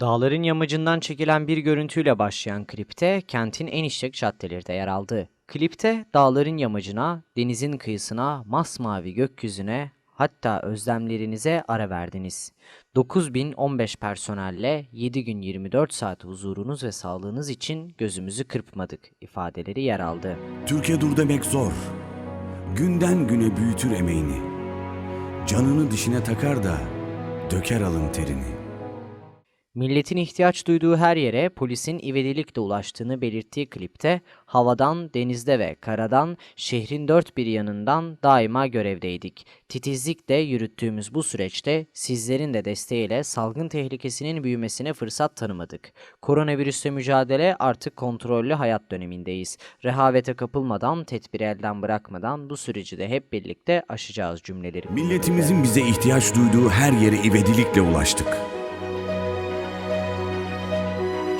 Dağların yamacından çekilen bir görüntüyle başlayan klipte kentin en işlek caddeleri de yer aldı. Klipte dağların yamacına, denizin kıyısına, masmavi gökyüzüne, hatta özlemlerinize ara verdiniz. 9015 personelle 7 gün 24 saat huzurunuz ve sağlığınız için gözümüzü kırpmadık ifadeleri yer aldı. Türkiye dur demek zor. Günden güne büyütür emeğini. Canını dişine takar da döker alın terini. Milletin ihtiyaç duyduğu her yere polisin ivedilikle ulaştığını belirttiği klipte havadan, denizde ve karadan şehrin dört bir yanından daima görevdeydik. Titizlikle yürüttüğümüz bu süreçte sizlerin de desteğiyle salgın tehlikesinin büyümesine fırsat tanımadık. Koronavirüsle mücadele artık kontrollü hayat dönemindeyiz. Rehavete kapılmadan, tedbiri elden bırakmadan bu süreci de hep birlikte aşacağız cümleleri. Milletimizin bize ihtiyaç duyduğu her yere ivedilikle ulaştık.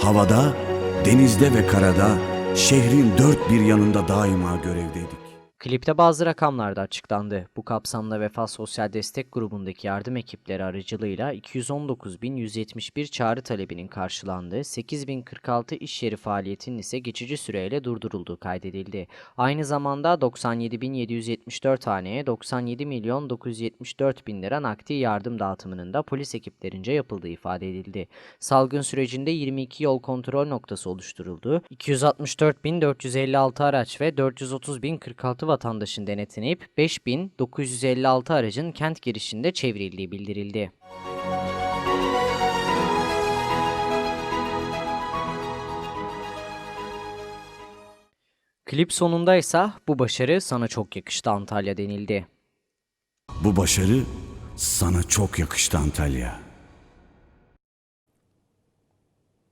Havada, denizde ve karada şehrin dört bir yanında daima görevdeydik. Klipte bazı rakamlar da açıklandı. Bu kapsamda Vefa Sosyal Destek Grubu'ndaki yardım ekipleri aracılığıyla 219.171 çağrı talebinin karşılandığı, 8.046 iş yeri faaliyetinin ise geçici süreyle durdurulduğu kaydedildi. Aynı zamanda 97.774 haneye 97 milyon 974 bin lira nakdi yardım dağıtımının da polis ekiplerince yapıldığı ifade edildi. Salgın sürecinde 22 yol kontrol noktası oluşturuldu. 264.456 araç ve 430.046 vatandaşın denetlenip 5.956 aracın kent girişinde çevrildiği bildirildi. Klip sonunda ise bu başarı sana çok yakıştı Antalya denildi. Bu başarı sana çok yakıştı Antalya.